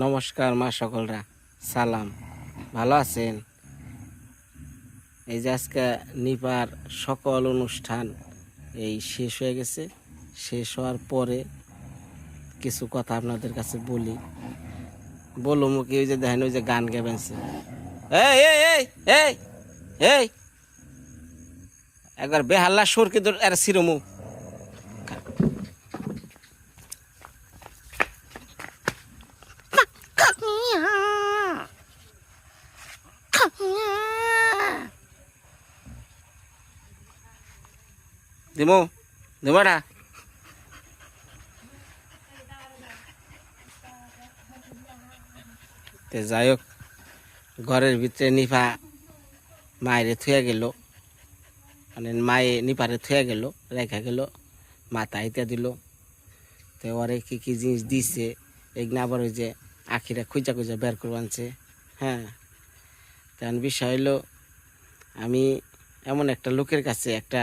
নমস্কার মা সকলরা, সালাম। ভালো আছেন? এই যে আজকে নিপার সকল অনুষ্ঠান এই শেষ হয়ে গেছে। শেষ হওয়ার পরে কিছু কথা আপনাদের কাছে বলি। বলো মুখে, ওই যে দেখেন, ওই যে গান গেবেনছে এই এই একবার বেহাল্লা সরকে ধর, আর সিরমু দিমু দিমাটা তে যাই হোক ঘরের ভিতরে নিফা মায়েরে থুয়ে গেল। মানে মায়ে নিপারে থুয়ে গেল, রেখা গেল, মাথা ইত্যা দিল। তো ওরে কি কি জিনিস দিছে এগুলো আবার ওই যে আখিরা খুঁজা খুঁজা বের করে আনছে। হ্যাঁ। তখন বিষয় হলো আমি এমন একটা লোকের কাছে একটা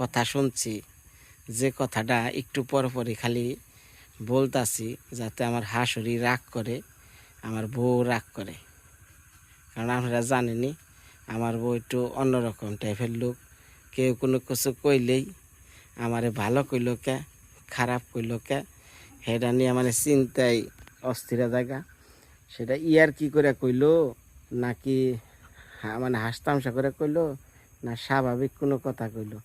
কথা শুনছি, যে কথাটা একটু পর পরই খালি বলতাছি যাতে আমার হাসুরি রাগ করে, আমার বউ রাগ করে। কারণ আপনারা জানেনই আমার বউ একটু অন্যরকম টাইপের লোক। কেউ কোনো কিছু কইলেই আমারে ভালো কইল কে, খারাপ কইল কে, সেটা নিয়ে মানে চিন্তায় অস্থিরা জায়গা। সেটা ইয়ার কি করে কইলো, নাকি মানে হাসতামশা করে কইলো, না স্বাভাবিক কোনো কথা কইলো?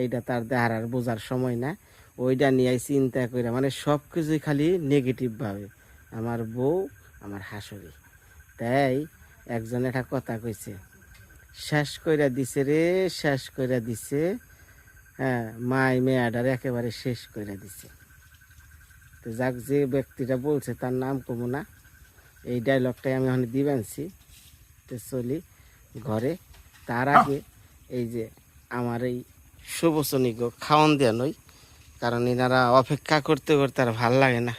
এইটা তার দেহার আর বোঝার সময় না। ওইটা নিয়ে চিন্তা করে মানে সব কিছুই খালি নেগেটিভভাবে আমার বউ, আমার হাসুরি। তাই একজন একটা কথা কইছে, শেষ কইরা দিছে রে, শেষ কইরা দিছে। হ্যাঁ মাই মেয়াডার একেবারে শেষ কইরা দিছে। তো যাক, যে ব্যক্তিটা বলছে তার নাম কমু না। এই ডায়লগটাই আমি ওখানে দিবেনছি তো চলি ঘরে। তার আগে এই যে আমার এই শুভসনিক খাওয়ান দেওয়া নই, কারণ এনারা অপেক্ষা করতে করতে আর ভালো লাগে না।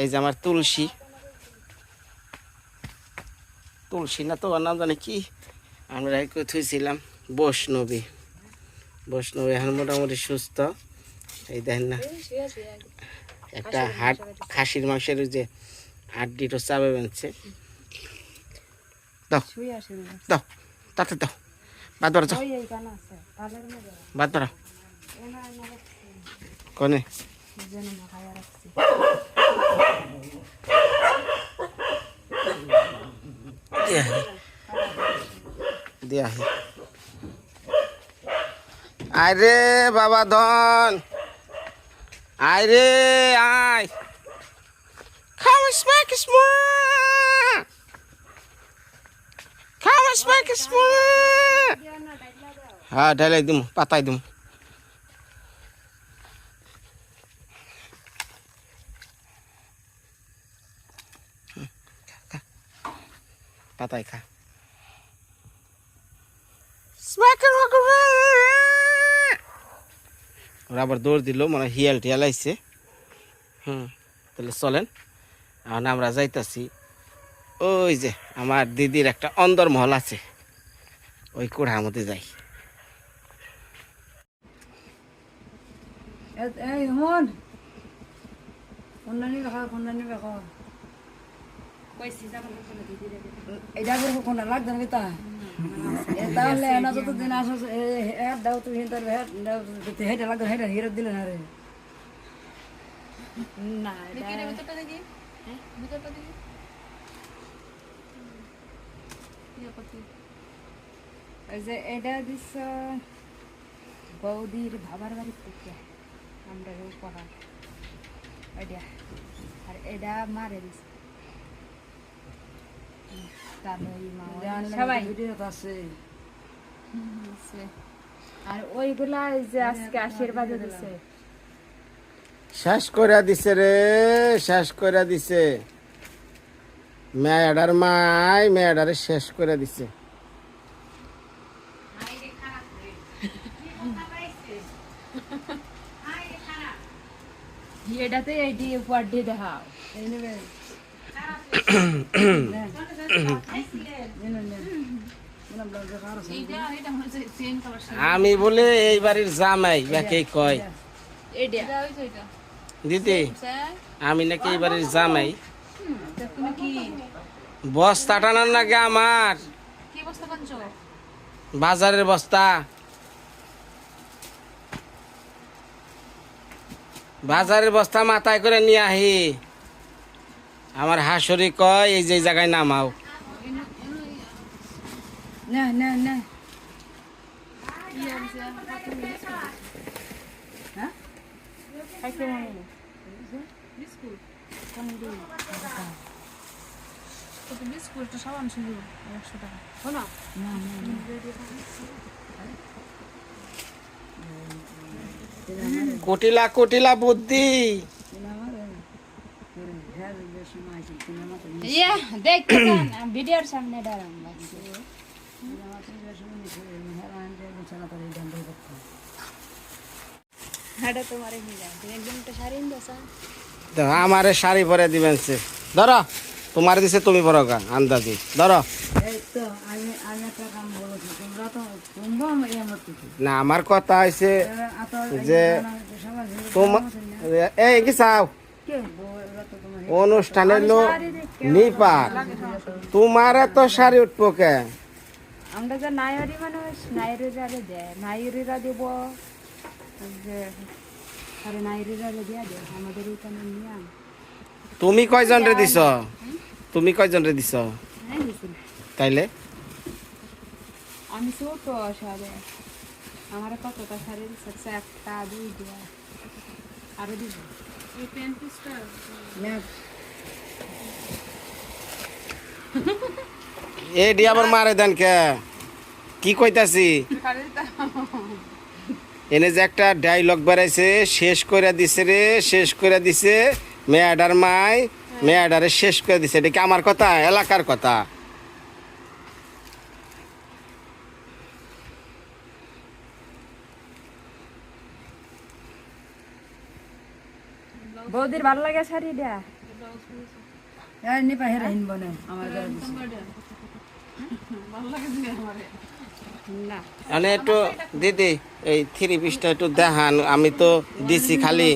এই যে আমার তুলসী। তুলসী না তো নাম জানি কি, আমরা এক থুইছিলাম বৈষ্ণবী। বৈষ্ণবী এখন মোটামুটি সুস্থ। এই দেখেন না, একটা হাট, খাসির মাংসের যে হাড্ডিটা চাবে বেঁধছে দাও দাও, তাতে দাও। বাদ ধরো যাও বাদ ধরো কনে দিয়ে আহি দিয়ে আহি আয় রে বাবা ধন আয় রে আয় Come and smack a হ্যাঁ ঢালাই দিম পাতাই দিম। পাতাই খা। ওরা আবার দৌড় দিল মানে হিয়াল টিয়াল আইছে। হুম তাহলে চলেন। এখন আমরা যাইতাছি ওই যে আমার দিদির একটা অন্দর মহল আছে। ওই কুড়ার মধ্যে যাই। এই হন কন্যানি বেখা কন্যানি বেখা এটা করে কোনটা লাগবে না তা তাহলে না যত দিন আসো হেড দাও তুই হিন্দার হেড দাও হেডে লাগবে হেডে হিরো দিলে না রে না ওই যে এটা দিস বৌদির বাবার বাড়ির থেকে আমরা উপহার আর এটা মারে আর ওইগুলা যে আজকে আশীর্বাদ দিছে। শেষ করে দিছে রে শেষ করে দিছে। মেয়াডার মাই মেয়াডারে শেষ করে দিছে। এটাতে এইটি উপহার দিয়ে দেখাও। এই নেবে আমি বলে এই বাড়ির জামাই যাকে কয়? দিদি আমি নাকি এই বাড়ির জামাই? তুমি কি? বস্তা টানার নাকি আমার? কি বাজারের বস্তা। বাজারের বস্তা মাথায় করে নিয়ে আহি। আমার হাসুরি কয় এই যে জায়গায় নামাও। না না না। হ্যাঁ? বিস্কুট? সাবান ছিল একশো টাকা। না। কুটিলা কুটিলা বুদ্ধি। ভিডিওর সামনে দাঁড়ান শাড়ি আমারে শাড়ি পরে দিবেন সে। ধরো তোমার দিছে তুমি পরো গা আন্দাজি। ধরো। না আমার কথা হয়েছে যে এই কি চাও? অনুষ্ঠানের লোক নিপা তোমার তো শাড়ি উঠবো কে? আমরা যে নায়রি মানুষ নাইরিরা দেয় নাইরিরা দেব। যে আরে নাইরিরা দেয়া দে আমাদের ওখানে নিয়ে তুমি কয়জন রে দিছ? তুমি কয়জন রে দিছ? তাইলে? আমি ছোট সারে আমার কতটা শাড়ি দিচ্ছে একটা দুই দেওয়া আরও দিব। এই প্যান্ট পিসটা আবার মারে দেন কে? কি কইতাছি? এনে যে একটা ডায়লগ বেড়াইছে শেষ করে দিছে রে শেষ করে দিছে মেয়াডার মাই মেয়াডারে শেষ করে দিছে। এটা কি আমার কথা? এলাকার কথা? বৌদির ভালো লাগে হিনব না আমার মানে একটু দিদি এই থ্রি পিসটা একটু দেখান আমি তো দিছি খালি।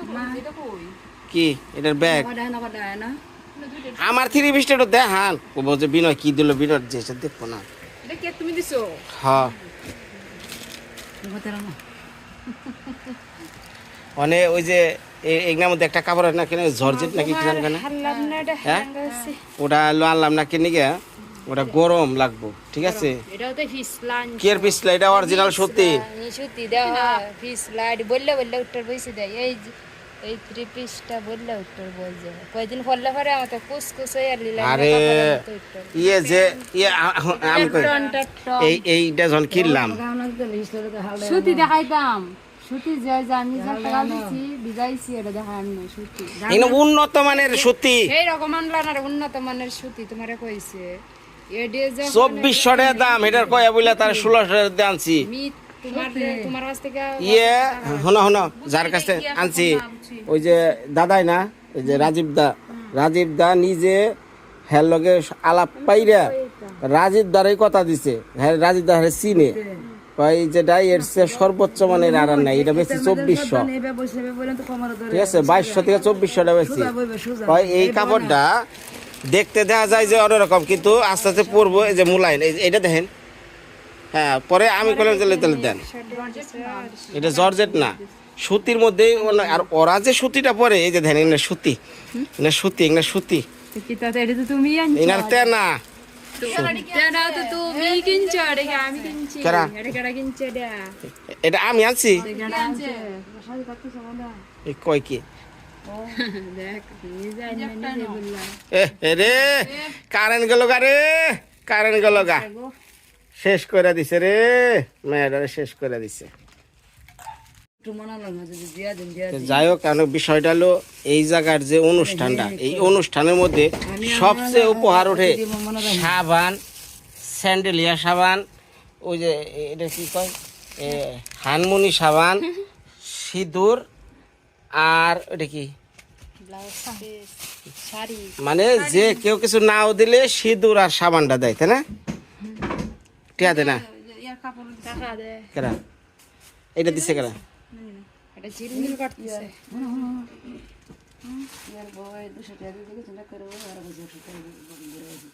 তোমার এটা কই কি এটার ব্যাগ আমার থ্রি পিসটা একটু দেখান। ও বলছে বিনয় কি দিল বিনয়? যে দেখব না। এটা কে তুমি দিছো? হ্যাঁ। না মানে ওই যে এগুলোর মধ্যে একটা কাপড় আছে না কিনে? জর্জেট নাকি কি জানি না হারলাম না এটা হ্যাঁ? ওটা লো আনলাম না কিনে গিয়ে ওটা গরম লাগবো ঠিক আছে? এটাও তো ফিস লাঞ্চ কি এর পিছলা এটা অরিজিনাল সত্যি। নিশুতি দেওয়া ফিস বললে বললে উত্তর বসে দেয়। এই যে এই থ্রি পিসটা বললে উত্তর বলছে কয়দিন পড়লে পরে আমার তো কুসকুস হয়ে আর ইয়ে যে ইয়ে আমি এই এইটা যখন কিনলাম। দেখাইতাম। সুতি যে যে আমি যা টাকা দিছি বিজাইছি এটা দেখার নয় সুতি এখানে উন্নত মানের সত্যি। এই রকম আনলা না উন্নত মানের সুতি তোমারে কইছে। চব্বিশশো টাকা দাম এটার কয়া বলে তার ষোলোশো টাকা আনছি। মি তোমার তোমার কাছ থেকে ইয়ে হনো হনো যার কাছে আনছি ওই যে দাদাই না ওই যে রাজীব দা। রাজীব দা নিজে হ্যার লগে আলাপ পাইরা রাজীব দারই কথা দিছে হ্যাঁ রাজীব দা হ্যাঁ চিনে। কয় যেটা এর চেয়ে সর্বোচ্চ মানের আর আর নাই এটা বেশি চব্বিশশো। ঠিক আছে বাইশশো থেকে চব্বিশশো টাকা বেশি। কয় এই কাপড়টা দেখতে দেখা যায় যে অন্যরকম কিন্তু আস্তে আস্তে পরবো এই যে মুলাইন এই- এইটা দেখেন। হ্যাঁ পরে আমি করলাম তাহলে তাহলে দেন। এটা জর্জেট না সুতির মধ্যে আর ওরা যে সুতিটা পরে এই যে দেখেন এগুলো সুতি এগুলো সুতি এগুলো সুতি। এটা তো তুমি তেনা। এটা আমি আনছি কয় কি রে কারেন্ট গেল গা রে কারেন্ট গেল গা শেষ করে দিছে রে মেয়েটারে শেষ করে দিছে একটু মনালো না যদি দিয়া দিন দিয়া তো যাই হোক কেন বিষয়টা হলো এই জায়গার যে অনুষ্ঠানটা এই অনুষ্ঠানের মধ্যে সবচেয়ে উপহার ওঠে সাবান স্যান্ডেলিয়া সাবান ওই যে এটা কি কয়? হানমুনি সাবান সিঁদুর আর ওটা কি? মানে যে কেউ কিছু নাও দিলে সিঁদুর আর সাবানটা দেয় তাই না? টিয়া দেয় না। কেরা? এটা দিছে কেরা? এটা ঝিলমিল কাটতেছে। ইয়ার বাবা দুশো টাকা দিয়ে চিন্তা করে আর বুঝে ঘুরে আসি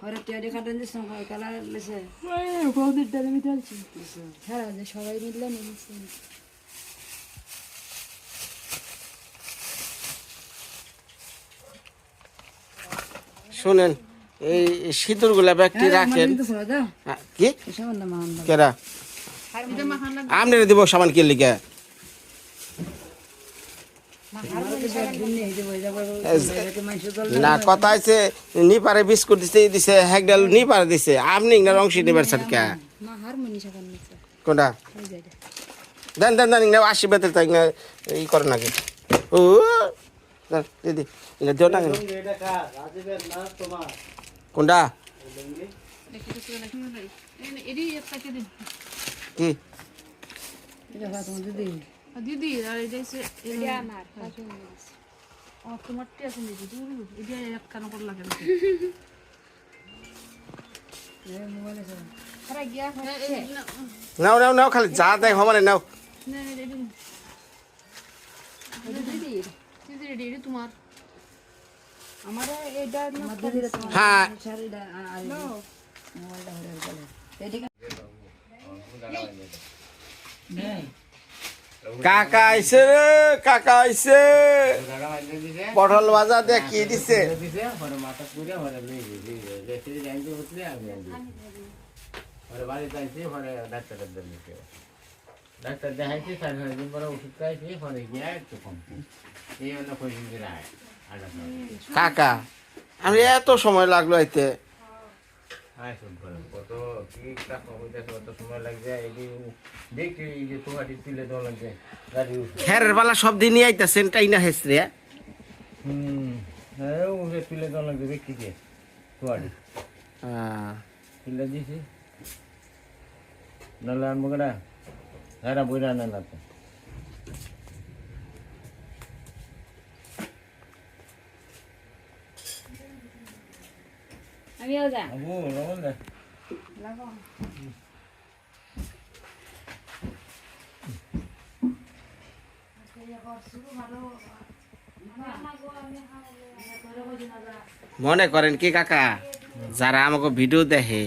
হরে টিয়ারি কাটেন কালার লেছে বৌদির দ্বারা আমি চলছি হ্যাঁ যে সবাই মিললে শুনেন এই সিঁদুরগুলা ব্যক্তি রাখেন। কিন্তু শোনা দাও হ্যাঁ, কি? কেরা? আমনে দিব সামান কি লিখে না কথা আছে বিস্কুট দিছে ই দিছে হেকডাল নি পারে দিছে। আপনি ইংনার অংশ নিবার সরকা মা হারমোনি কোনটা? দেন দেন দেন ইংনা আশি বেতের তাই ইংনা ই করে নাকি ও দিদি দিও না কোনটা কি আছে নাও নাও নাও খালি যা দেয় সমানে নাও। দিদি দিদি তোমার আমার এটা না আমার দিদির তোমার হ্যাঁ। কাকা আইছে রে কাকা আইছে। পটল বাজার দিয়ে কি দিছে? ডাক্তার দেখাইছি চার ছয় দিন পরে ওষুধ খাইছি পরে গিয়ে একটু কম এই হলো কয়দিন দিন আয়। কাকা আমি এত সময় লাগল আইতে। কত কি কাজ হইতেছে কত সময় লাগছে এই এই যে তোমাটি তুলে দেওয়া লাগছে খেরের বেলা সব দিনই আইতেছেন তাই না হেসরে হুম হ্যাঁ উঠে তুলে দেওয়া লাগছে যে তোমাটি তুলে দিছি। নাহলে আনব কেনা হ্যাঁ বইরা আনে না মনে করেন কি কাকা? যারা আমাকে ভিডিও দেখে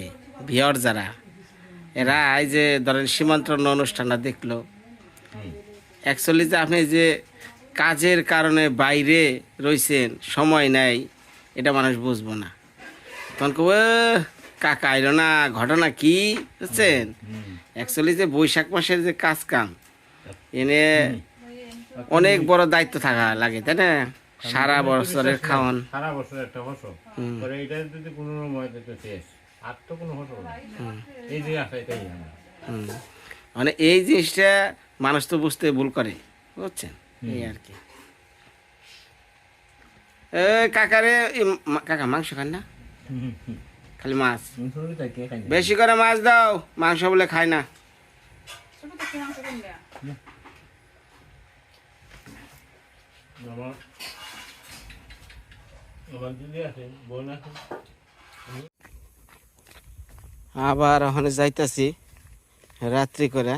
ভিওর যারা এরা এই যে ধরেন সীমান্তরণ অনুষ্ঠানটা দেখল। অ্যাকচুয়ালি যে আপনি যে কাজের কারণে বাইরে রয়েছেন সময় নাই এটা মানুষ বুঝব না। তখন কব কাকা আইলো না ঘটনা কি? বুঝছেন? অ্যাকচুয়ালি যে বৈশাখ মাসের যে কাজ কাম এনে অনেক বড় দায়িত্ব থাকা লাগে তাই না? সারা বছরের খাওয়ান। সারা বছর একটা ফসল। পরে এটা যদি কোনো শেষ আর তো কোনো ফসল এই যে এটাই মানে এই জিনিসটা মানুষ তো বুঝতে ভুল করে বুঝছেন? এই আর কি। কাকারে কাকা মাংস খান না? খালি মাছ। বেশি করে মাছ দাও মাংস বলে খায় না। আবার ওখানে যাইতাছি রাত্রি করে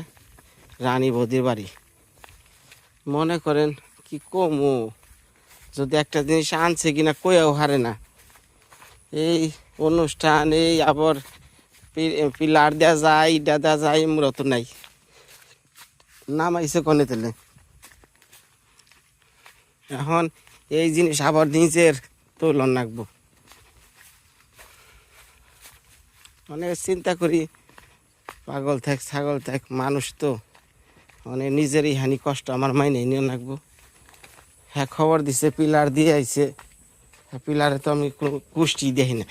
রানী বৌদির বাড়ি। মনে করেন কি কমু যদি একটা জিনিস আনছে কিনা কয়েও হারে না। এই অনুষ্ঠান, এই আবার পিলার দেওয়া যায়, ইটা দেওয়া যায় মূলত নাই। নামাইছে কনে তেলে এখন এই জিনিস আবার নিজের তুলন রাখব। মানে চিন্তা করি, পাগল থাক, ছাগল থাক, মানুষ তো মানে নিজেরই হানি কষ্ট, আমার মাইনে নিয়ে রাখব। হ্যাঁ খবর দিছে, পিলার দিয়ে আইছে। পিলারে তো আমি কুষ্টি দেখি না।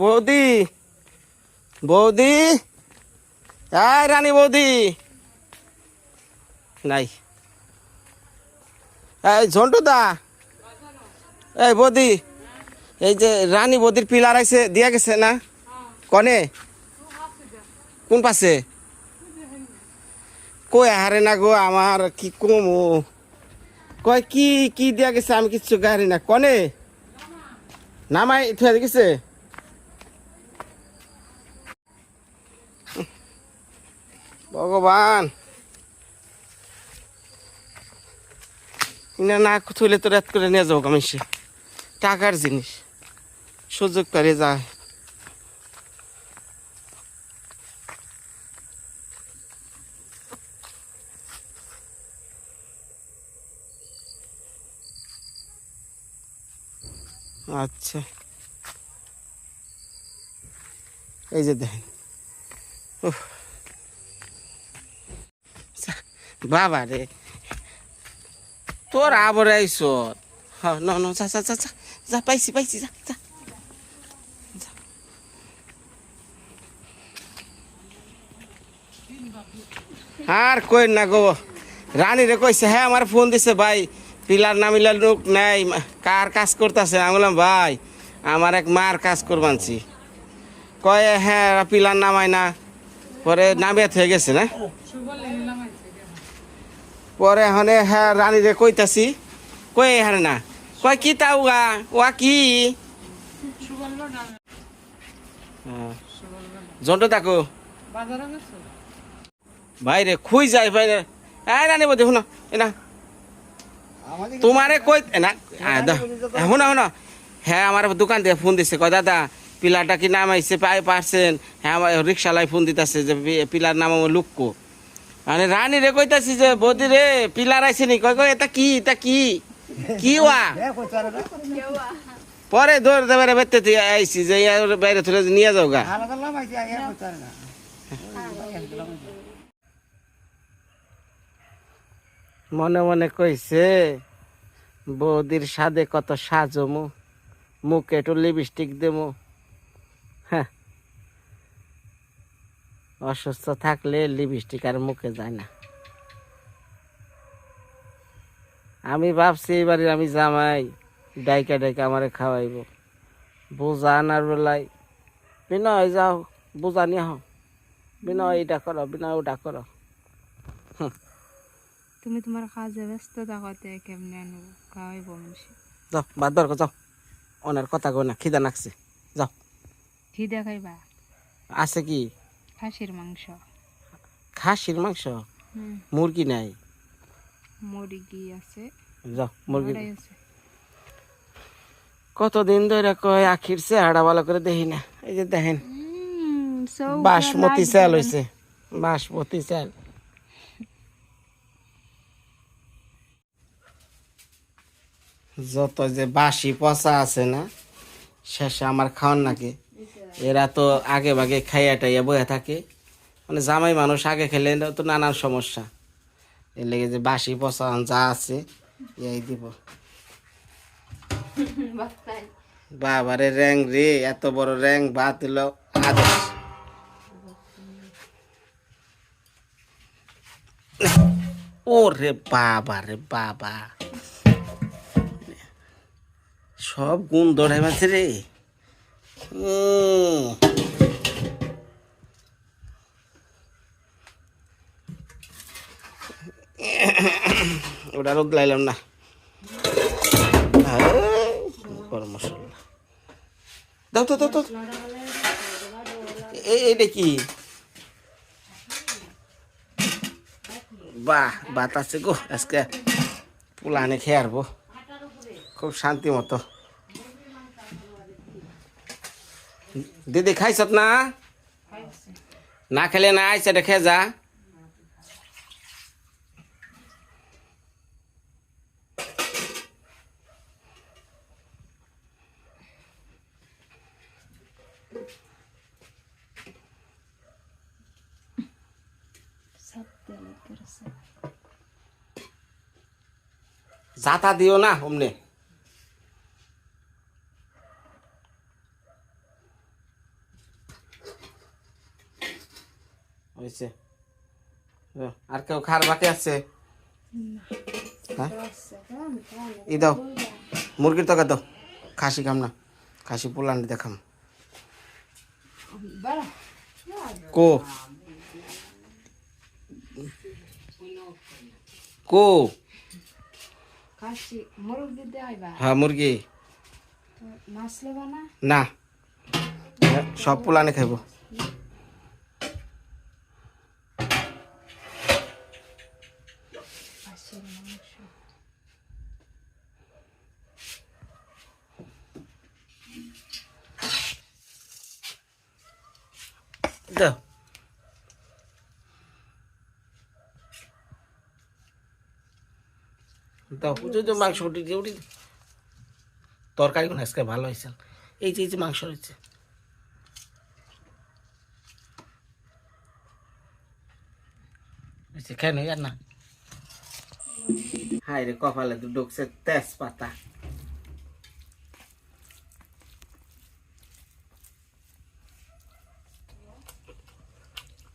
বৌদি বৌদি, এই রানী বৌদি। নাই। এই ঝন্টু দা এই বৌদি, এই যে রানী বৌদির পিলার আছে দিয়া গেছে না? কনে? কোন পাশে? কই হারে না গো, আমার কি কমু? কয় কি কি দিয়া গেছে? আমি কিছু গাড়ি না। কনে? নামাই, থুয়ে গেছে? ভগবান। না না থুলে তো রাত করে নিয়ে যাব আমি সে টাকার জিনিস। সুযোগ করে যায়। আচ্ছা। এই যে দেখেন। যা, বাবা রে। তোর আবার আইস হ্যাঁ ন ন যা যা যা যা যা পাইছি পাইছি যা যা। আর কই না গো। রানী রে কইছে হ্যাঁ আমার ফোন দিছে ভাই। পিলার না মিলার লোক নাই। কার কাজ করতেছে? আমি বললাম ভাই আমার এক মার কাজ করবানছি। কয়ে হ্যাঁ পিলার নামায় না। পরে নামিয়ে হয়ে গেছে না? পরে হনে হ্যাঁ রানী রে কইতাছি। কই হারে না। কয় কি তা উয়া ওয়া কি? জন্ট তাকো ভাই রে খুই যাই ভাই রে এই রানী বদি শুনো এনা তোমারে কই না শুনো শুনো হ্যাঁ আমার দোকান দিয়ে ফোন দিছে কয় দাদা পিলারটা কি নাম আইছে পাই পারছেন হ্যাঁ আমার রিক্সালাই ফোন দিতেছে যে পিলার নাম আমার লুককো মানে রানী রে কইতাছি যে বদি রে পিলার আইছে নি কয় কয় এটা কি এটা কি কি ওয়া পরে দৌড় দেবে বেতে তুই আইছি যে বাইরে তুলে নিয়ে যাও গা মনে মনে কইছে, বৌদির সাদে কত সাজমু, মুখে একটু লিপস্টিক দেবো হ্যাঁ। অসুস্থ থাকলে লিপস্টিক আর মুখে যায় না। আমি ভাবছি এবারে আমি জামাই, ডাইকা ডাইকা আমারে খাওয়াইব। বোঝা আনার বেলায় বিনয়, যাও, বোঝা নিয়ে হও বিনয় এটা করো, বিনয় ওটা করো। তুমি তোমার কাজে ব্যস্ত থাকতে কেমনে আনব? খাওয়াইব মানুষ। যাও বাদ বার যাও। ওনার কথা কই না খিদা নাকছে যাও। ঘি দেখাইবা আছে কি? খাসির মাংস। খাসির মাংস? মুরগি নাই। মুরগি আছে। যাও মুরগি। আছে। কতদিন ধরে কয় আখির চেহারা ভালো করে দেখি না। এই যে দেখেন বাসমতি চাল হয়েছে বাসমতি চাল। যত যে বাসি পচা আছে না, শেষে আমার খাওয়ান নাকি। এরা তো আগে ভাগে খাইয়া টাইয়া বয়ে থাকে। মানে জামাই মানুষ আগে খেলে তো নানান সমস্যা। এর লেগে যে বাসি পচা যা আছে, এই দিব। বাবারে র্যাং রে, এত বড় র্যাং বা দিল ওরে বাবা রে বাবা। সব গুণ দৌড়াই মাঝে রে। ওটা রোদ লাইলাম না। গরম মশলা। দাও তো দাও তো এইটা কি? বাহ বাত আছে গো, আজকে পুলানে খেয়ে আসব খুব শান্তি মতো। দিদি খাইছত না না খেলে না আইসে এটা খেয়ে যা জাতা দিও না হয়েছে। ও, আর কেউ খার বাকি আছে? হ্যাঁ? ই দাও মুরগির তকা দাও। খাসি খাম না খাসি পোলান দেখাম। কো? কো? হ্যাঁ মুরগি। না? সব পোলানে খাইব খাসির মাংস দাও মাংস উঠি তরকারি কোন আজকে ভালো হয়েছে? এই যে এই যে মাংস রয়েছে। কেন আর না। হাই রে, কপালে তো ঢুকছে তেজপাতা।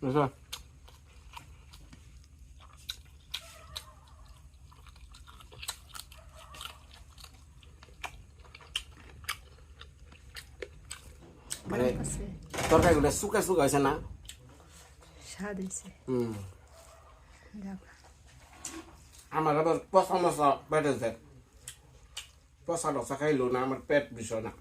বুঝলো মানে তরকারিগুলো শুকা শুকা হয়েছে না স্বাদ হয়েছে হুম আমার আবার পচা মশা যায় পচা টসা খাইলো না আমার পেট বিষয় না